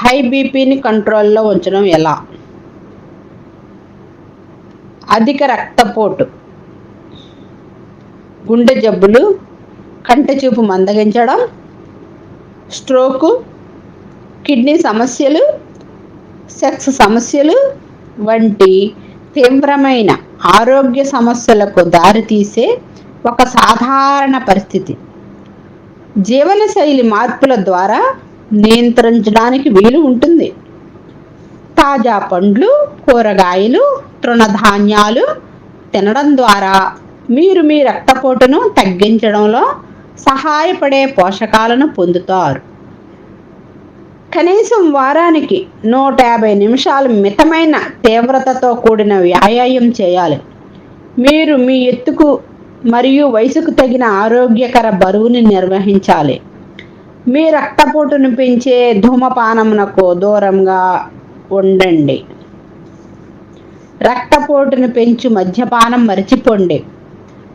High బీపీని కంట్రోల్లో ఉంచడం ఎలా? అధిక రక్తపోటు. గుండె జబ్బులు కంటి చూపు మందగించడం స్ట్రోకు కిడ్నీ సమస్యలు సెక్స్ సమస్యలు వంటి తీవ్రమైన ఆరోగ్య సమస్యలకు దారితీసే ఒక సాధారణ పరిస్థితి. జీవనశైలి మార్పుల ద్వారా నియంత్రించడానికి వీలు ఉంటుంది. తాజా పండ్లు కూరగాయలు తృణధాన్యాలు తినడం ద్వారా మీరు మీ రక్తపోటును తగ్గించడంలో సహాయపడే పోషకాలను పొందుతారు. కనీసం వారానికి నూట యాభై నిమిషాలు మితమైన తీవ్రతతో కూడిన వ్యాయామం చేయాలి. మీరు మీ ఎత్తుకు మరియు వయసుకు తగిన ఆరోగ్యకర బరువుని నిర్వహించాలి. మీ రక్తపోటును పెంచే ధూమపానమునకు దూరంగా ఉండండి. రక్తపోటును పెంచు మద్యపానం మరిచిపోండి.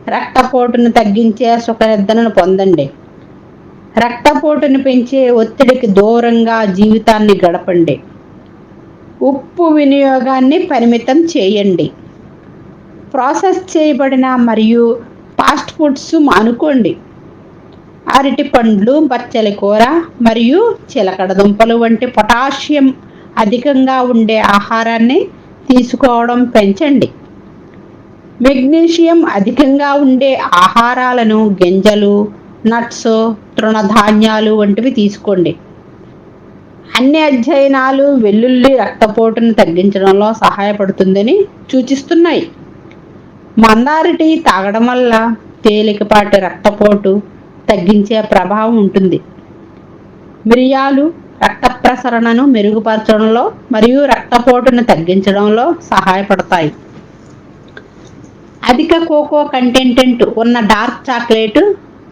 రక్తపోటును తగ్గించే సుఖనిద్రను పొందండి. రక్తపోటును పెంచే ఒత్తిడికి దూరంగా జీవితాన్ని గడపండి. ఉప్పు వినియోగాన్ని పరిమితం చేయండి. ప్రాసెస్ చేయబడిన మరియు ఫాస్ట్ ఫుడ్స్ మానుకోండి. అరటి పండ్లు బచ్చలి కూర మరియు చిలకడ దుంపలు వంటి పొటాషియం అధికంగా ఉండే ఆహారాన్ని తీసుకోవడం పెంచండి. మెగ్నీషియం అధికంగా ఉండే ఆహారాలను గింజలు నట్స్ తృణధాన్యాలు వంటివి తీసుకోండి. అన్ని అధ్యయనాలు వెల్లుల్లి రక్తపోటును తగ్గించడంలో సహాయపడుతుందని సూచిస్తున్నాయి. మందారిటీ తాగడం వల్ల తేలికపాటి రక్తపోటు తగ్గించే ప్రభావం ఉంటుంది. మిరియాలు రక్త ప్రసరణను మెరుగుపరచడంలో మరియు రక్తపోటును తగ్గించడంలో సహాయపడతాయి. అధిక కోకో కంటెంటెంట్ ఉన్న డార్క్ చాక్లెట్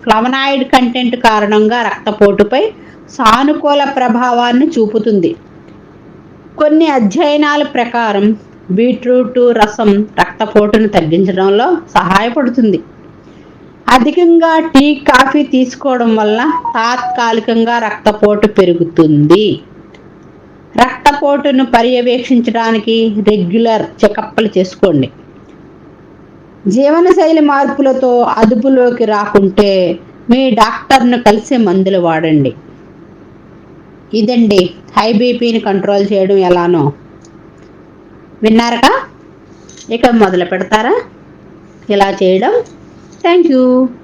ఫ్లవనాయిడ్ కంటెంట్ కారణంగా రక్తపోటుపై సానుకూల ప్రభావాన్ని చూపుతుంది. కొన్ని అధ్యయనాల ప్రకారం బీట్రూట్ రసం రక్తపోటును తగ్గించడంలో సహాయపడుతుంది. అధికంగా టీ కాఫీ తీసుకోవడం వల్ల తాత్కాలికంగా రక్తపోటు పెరుగుతుంది. రక్తపోటును పర్యవేక్షించడానికి రెగ్యులర్ చెకప్లు చేసుకోండి. జీవనశైలి మార్పులతో అదుపులోకి రాకుంటే మీ డాక్టర్ను కలిసి మందులు వాడండి. ఇదండి హై బీపీని కంట్రోల్ చేయడం ఎలానో. విన్నారగా ఇక మొదలు పెడతారా? ఇలా చేయడం Thank you.